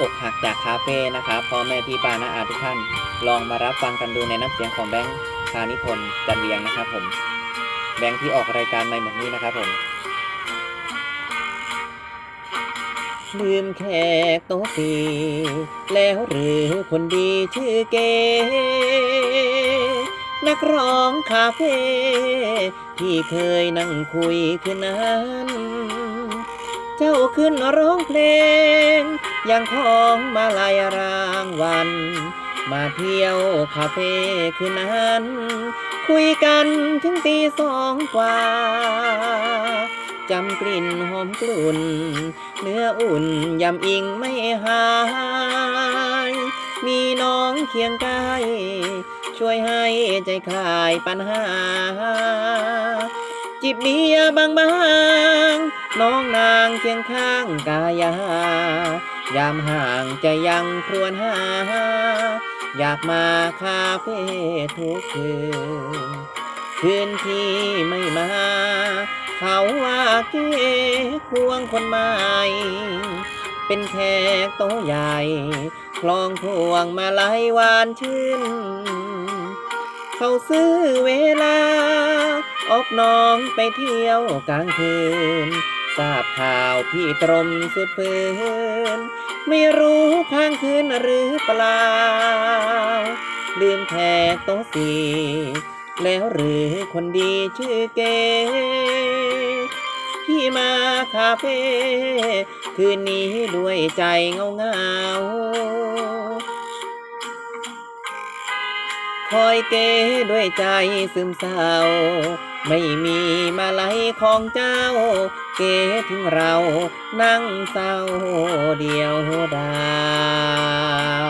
อกหักจากคาเฟ่นะครับพ่อแม่พี่ป้าน้าอาทุกท่าน ลองมารับฟังกันดูในน้ำเสียงของแบงค์พานิพนธ์จันเวียงนะครับผม แบงค์ที่ออกรายการใหม่หมดนี้นะครับผมลืมแขกโต๊ะสีแล้วหรือคนดีชื่อเก นักร้องคาเฟ่ที่เคยนั่งคุยคืนนั้น เจ้าขึ้นร้องเพลงย่างของมาลายรางวัน มาเที่ยวคาเฟ่คืนนั้น คุยกันถึงตีสองกว่าจำกลิ่นหอมกลุ่น เนื้ออุ่นยำอิงไม่หาย มีน้องเคียงกายช่วยให้ใจคลายปัญหา จิบเบียบางบางๆ น้องนางเคียงข้างกายายามห่างใจยังครวญหา อยากมาคาเฟ่ทุกคืนคืนที่ไม่มา เขาว่าเก๋ควงคนใหม่เป็นแขกโตใหญ่คลองพวงมาลัยหวานชื่น เขาซื้อเวลาออกน้องไปเที่ยวกลางคืน ทราบข่าวพี่ตรมสุดฝืนไม่รู้ข้างคืนหรือเปล่า ลืมแขกโต๊ะสี่แล้วหรือคนดีชื่อเก๋พี่มาคาเฟ่คืนนี้ด้วยใจเงาเงา คอยเก๋ด้วยใจซึมเศร้า ไม่มีมาลัยของเจ้า เก๋ถึงเรานั่งเศร้าเดียวดาย